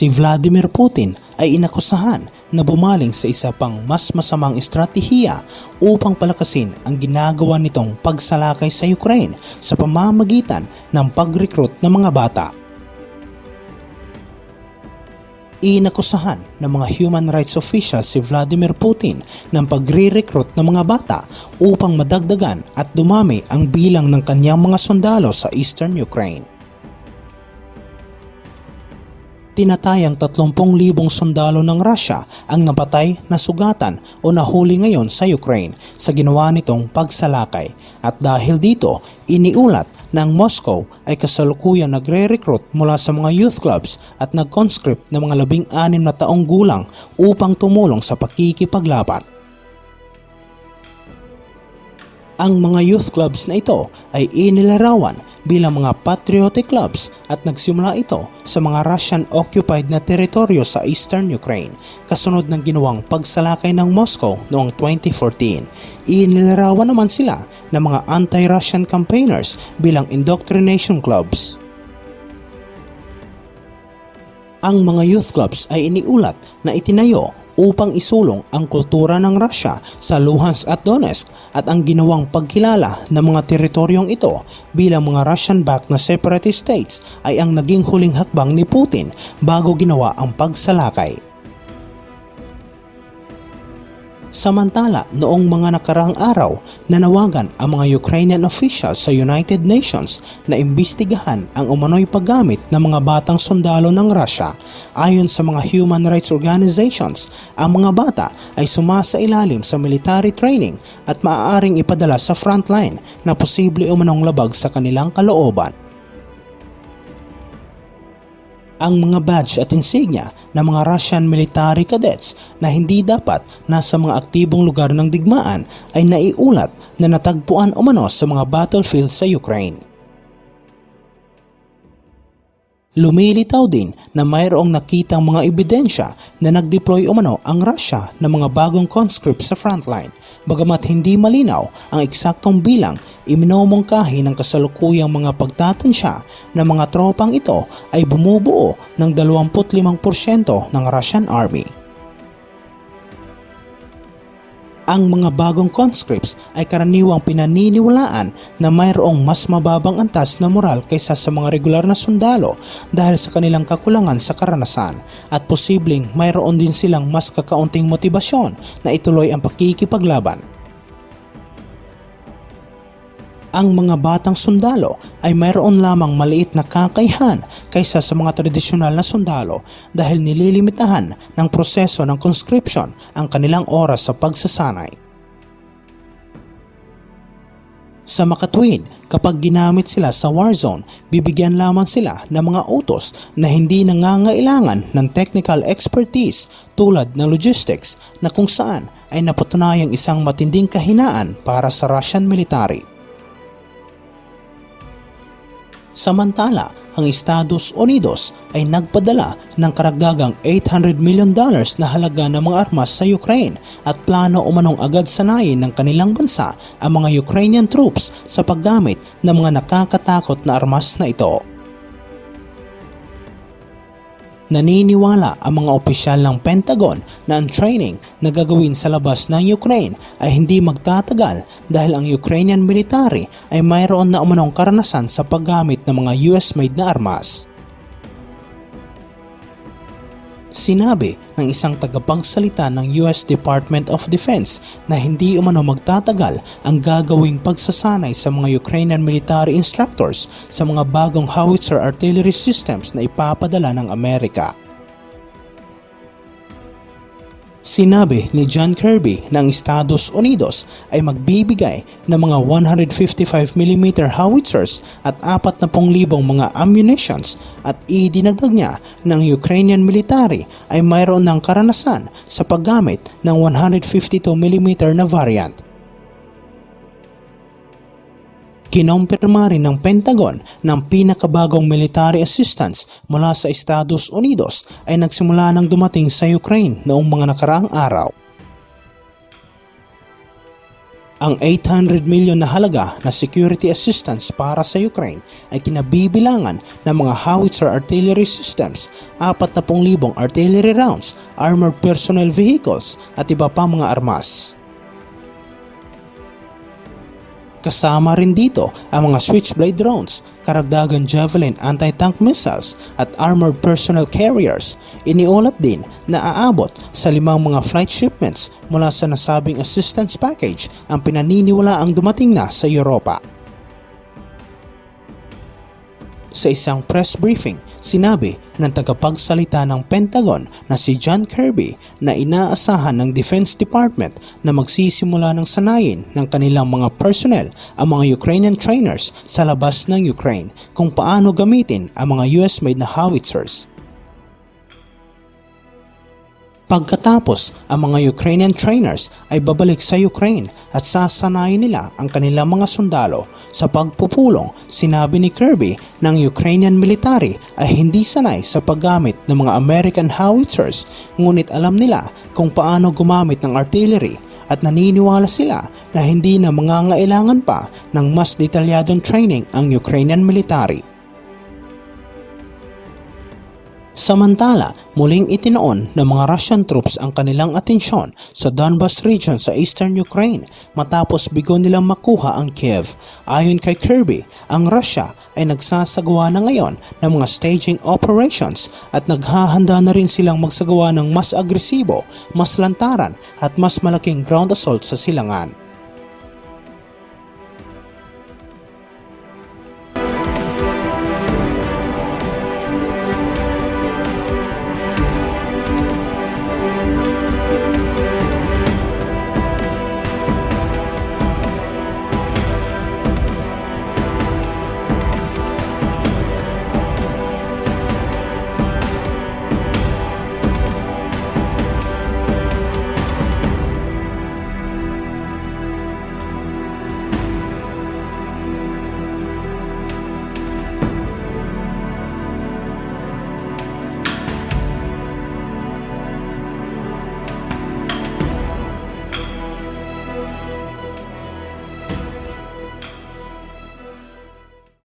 si Vladimir Putin ay inakusahan na bumaling sa isa pang mas masamang estratehiya upang palakasin ang ginagawa nitong pagsalakay sa Ukraine sa pamamagitan ng pag-recruit ng mga bata. Inakusahan ng mga human rights officials si Vladimir Putin ng pagre-recruit ng mga bata upang madagdagan at dumami ang bilang ng kanyang mga sundalo sa eastern Ukraine. Tinatayang 30,000 sundalo ng Russia ang napatay, nasugatan o nahuli ngayon sa Ukraine sa ginawa nitong pagsalakay at dahil dito iniulat ng Moscow ay kasalukuyang nagre-recruit mula sa mga youth clubs at nag-conscript ng mga labing-anim na taong gulang upang tumulong sa pakikipaglaban. Ang mga youth clubs na ito ay inilarawan bilang mga patriotic clubs at nagsimula ito sa mga Russian-occupied na teritoryo sa eastern Ukraine kasunod ng ginawang pagsalakay ng Moscow noong 2014. Inilarawan naman sila ng mga anti-Russian campaigners bilang indoctrination clubs. Ang mga youth clubs ay iniulat na itinayo upang isulong ang kultura ng Russia sa Luhansk at Donetsk at ang ginawang pagkilala ng mga teritoryong ito bilang mga Russian-backed na separatist states ay ang naging huling hakbang ni Putin bago ginawa ang pagsalakay. Samantala, noong mga nakarang araw, nanawagan ang mga Ukrainian officials sa United Nations na imbestigahan ang umano'y paggamit ng mga batang sundalo ng Russia. Ayon sa mga human rights organizations, ang mga bata ay sumasailalim sa military training at maaaring ipadala sa frontline na posible umanong labag sa kanilang kalooban ang mga badge at insignia ng mga Russian military cadets na hindi dapat nasa mga aktibong lugar ng digmaan ay naiulat na natagpuan umano sa mga battlefield sa Ukraine. Lumilitaw din na mayroong nakitang mga ebidensya na nag-deploy umano ang Russia ng mga bagong conscript sa frontline. Bagamat hindi malinaw ang eksaktong bilang, iminomongkahi ng kasalukuyang mga pagtatansya na mga tropang ito ay bumubuo ng 25% ng Russian Army. Ang mga bagong conscripts ay karaniwang pinaniniwalaan na mayroong mas mababang antas na moral kaysa sa mga regular na sundalo dahil sa kanilang kakulangan sa karanasan. At posibleng mayroon din silang mas kakaunting motibasyon na ituloy ang pakikipaglaban. Ang mga batang sundalo ay mayroon lamang maliit na kakayahan kaysa sa mga tradisyonal na sundalo dahil nililimitahan ng proseso ng conscription ang kanilang oras sa pagsasanay. Sa makatwin, kapag ginamit sila sa war zone, bibigyan lamang sila ng mga utos na hindi nangangailangan ng technical expertise tulad ng logistics na kung saan ay napatunayang isang matinding kahinaan para sa Russian military. Samantala, ang Estados Unidos ay nagpadala ng karagdagang 800 million dollars na halaga ng mga armas sa Ukraine at plano umanong agad sanayin ng kanilang bansa ang mga Ukrainian troops sa paggamit ng mga nakakatakot na armas na ito. Naniniwala ang mga opisyal ng Pentagon na ang training na gagawin sa labas ng Ukraine ay hindi magtatagal dahil ang Ukrainian military ay mayroon na umanong karanasan sa paggamit ng mga US-made na armas. Sinabi ng isang tagapagsalita ng US Department of Defense na hindi umano magtatagal ang gagawing pagsasanay sa mga Ukrainian military instructors sa mga bagong howitzer artillery systems na ipapadala ng Amerika. Sinabi ni John Kirby ng Estados Unidos ay magbibigay ng mga 155mm howitzers at 40,000 mga ammunitions at idinagdag niya ng Ukrainian military ay mayroon ng karanasan sa paggamit ng 152mm na variant. Kinompirma rin ng Pentagon ng pinakabagong military assistance mula sa Estados Unidos ay nagsimula nang dumating sa Ukraine noong mga nakaraang araw. Ang 800 milyon na halaga na security assistance para sa Ukraine ay kinabibilangan ng mga howitzer artillery systems, 40,000 artillery rounds, armored personnel vehicles at iba pa mga armas. Kasama rin dito ang mga Switchblade drones, karagdagan Javelin anti-tank missiles at armored personnel carriers. Iniulat din na aabot sa limang mga flight shipments mula sa nasabing assistance package ang pinaniniwala ang dumating na sa Europa. Sa isang press briefing, sinabi ng tagapagsalita ng Pentagon na si John Kirby na inaasahan ng Defense Department na magsisimula ng sanayin ng kanilang mga personnel ang mga Ukrainian trainers sa labas ng Ukraine kung paano gamitin ang mga US-made na howitzers. Pagkatapos, ang mga Ukrainian trainers ay babalik sa Ukraine at sasanayin nila ang kanilang mga sundalo. Sa pagpupulong, sinabi ni Kirby na ang Ukrainian military ay hindi sanay sa paggamit ng mga American howitzers ngunit alam nila kung paano gumamit ng artillery at naniniwala sila na hindi na mangangailangan pa ng mas detalyadong training ang Ukrainian military. Samantala, muling itinoon ng mga Russian troops ang kanilang atensyon sa Donbas region sa eastern Ukraine matapos bigo nilang makuha ang Kiev. Ayon kay Kirby, ang Russia ay nagsasagawa na ngayon ng mga staging operations at naghahanda na rin silang magsagawa ng mas agresibo, mas lantaran at mas malaking ground assault sa silangan.